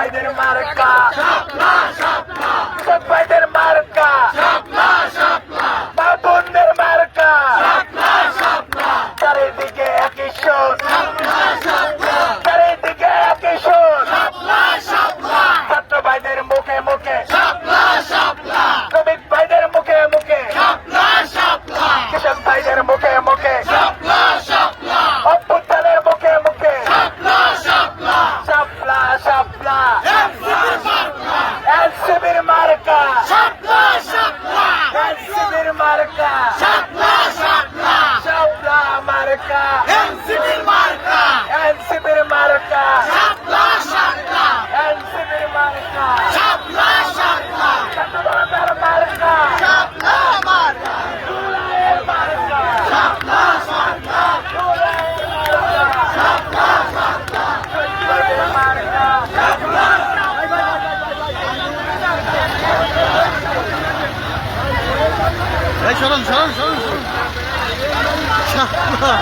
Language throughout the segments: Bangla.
ভাইদের মার্কা। কৃষক ভাইদের মার্কা। মা এনসিবির মার্কা। শিবির মার্কা। Hey çalın çalın çalın çalın. Çalma.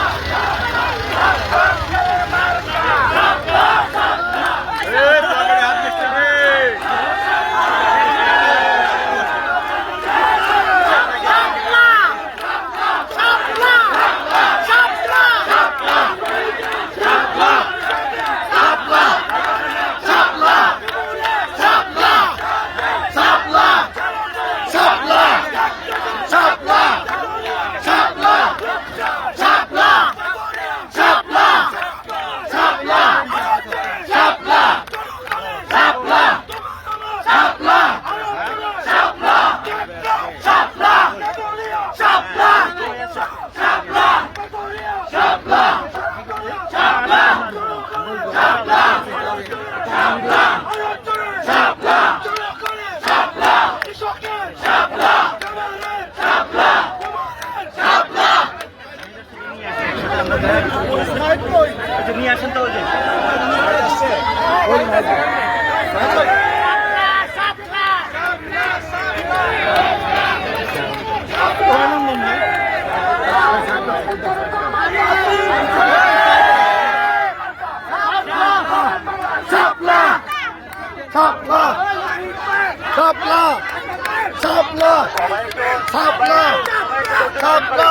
শাপলা শাপলা শাপলা শাপলা শাপলা শাপলা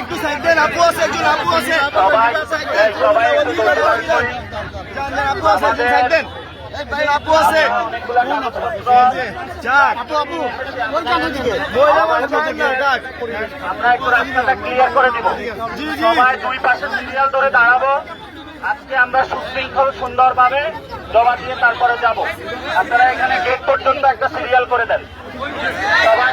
একটু সাইড দেন আপু আছে একজন আপু আছে। সবাই এই সবাই একটু দৌড়াদৌড়ি করি। জানেন আপু আছে একজন সাইড দেন আপু আছে। অনেকগুলা কাগজপত্র যাক। আপু আপু কোন কানে দিকে। মহিলা মানুষ না ডাক আমরা একটু রাস্তাটা ক্লিয়ার করে দিব। জি, জি। সবাই দুই পাশে সিরিয়াল ধরে দাঁড়াবো। আজকে আমরা সুশৃঙ্খল সুন্দরভাবে জমা দিয়ে তারপরে যাব। আপনারা এখানে গেট পর্যন্ত একটা সিরিয়াল করে দেন। সবাই